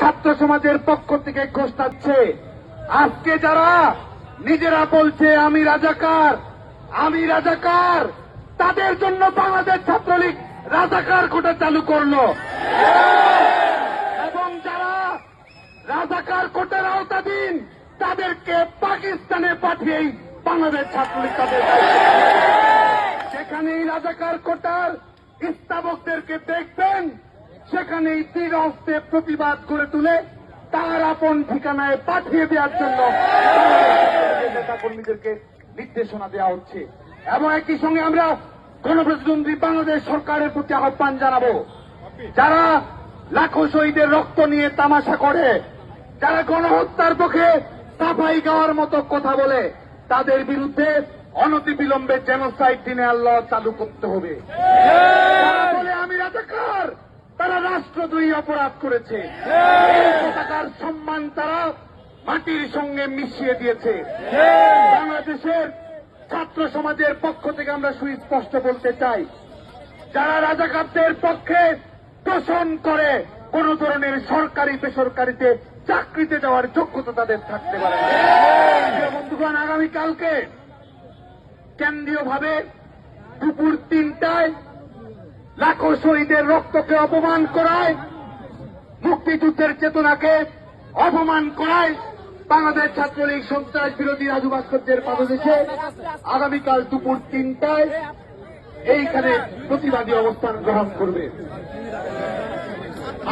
ছাত্র সমাজের পক্ষ থেকে ঘোষণাচ্ছে আজকে যারা নিজেরা বলছে, আমি রাজাকার আমি রাজাকার তাদের জন্য বাংলাদেশ ছাত্রলীগ রাজাকার কোটা চালু করল। এবং যারা রাজাকার কোটার আওতাধীন, তাদেরকে পাকিস্তানে পাঠিয়েই বাংলাদেশ ছাত্রলীগ তাদের সেখানেই রাজাকার কোটার স্থাপকদেরকে দেখবেন সেখানেই তীর হস্তে প্রতিবাদ করে তুলে তার আপন ঠিকানায় পাঠিয়ে দেওয়ার জন্য নেতা কর্মীদেরকে নির্দেশনা দেওয়া হচ্ছে। এবং একই সঙ্গে আমরা গণপ্রতিদ্বন্দ্বী বাংলাদেশ সরকারের প্রতি আহ্বান জানাব। যারা লাখো শহীদের রক্ত নিয়ে তামাশা করে, যারা গণহত্যার পক্ষে সাফাই গাওয়ার মতো কথা বলে, তাদের বিরুদ্ধে অনতিবিলম্বে জেনোসাইড দিনে আল্লাহ চালু করতে হবে যারা বলে আমি রাজাকার তারা রাষ্ট্রদ্রোহী অপরাধ করেছে। পতাকার সম্মান তারা মাটির সঙ্গে মিশিয়ে দিয়েছে। বাংলাদেশের ছাত্র সমাজের পক্ষ থেকে আমরা সুস্পষ্ট বলতে চাই যারা রাজাকারদের পক্ষে তোষণ করে কোন ধরনের সরকারি বেসরকারিতে চাকরিতে যাওয়ার যোগ্যতা তাদের থাকতে পারে বন্ধুগণ আগামীকালকে কেন্দ্রীয়ভাবে দুপুর তিনটায় লাখো শহীদের রক্তকে অপমান করায়, মুক্তিযুদ্ধের চেতনাকে অপমান করায় বাংলাদেশ ছাত্রলীগ সন্ত্রাস বিরোধী রাজু ভাস্কর্যের পাদদেশে আগামীকাল দুপুর তিনটায় এইখানে প্রতিবাদী অবস্থান গ্রহণ করবে।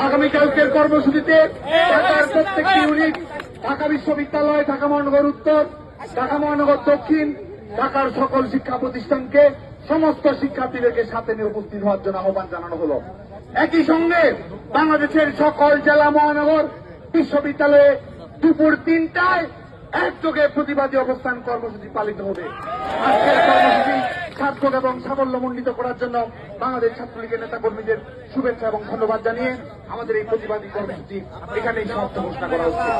আগামীকালকের কর্মসূচিতে ঢাকার প্রত্যেকটি ইউনিট, ঢাকা বিশ্ববিদ্যালয়, ঢাকা মহানগর উত্তর, ঢাকা মহানগর দক্ষিণ, ঢাকার সকল শিক্ষা প্রতিষ্ঠানকে সমস্ত শিক্ষার্থীদেরকে সাথে নিয়ে উপস্থিত হওয়ার জন্য আহ্বান জানানো হলো। একই সঙ্গে বাংলাদেশের সকল জেলা মহানগর বিশ্ববিদ্যালয়ে দুপুর তিনটায় একযোগে প্রতিবাদী অবস্থান কর্মসূচি পালিত হবে। আজকের কর্মসূচি সার্থক এবং সাফল্যমণ্ডিত করার জন্য বাংলাদেশ ছাত্রলীগের নেতা কর্মীদের শুভেচ্ছা এবং ধন্যবাদ জানিয়ে আমাদের এই প্রতিবাদী কর্মসূচি এখানেই সমাপ্ত ঘোষণা করা হচ্ছে।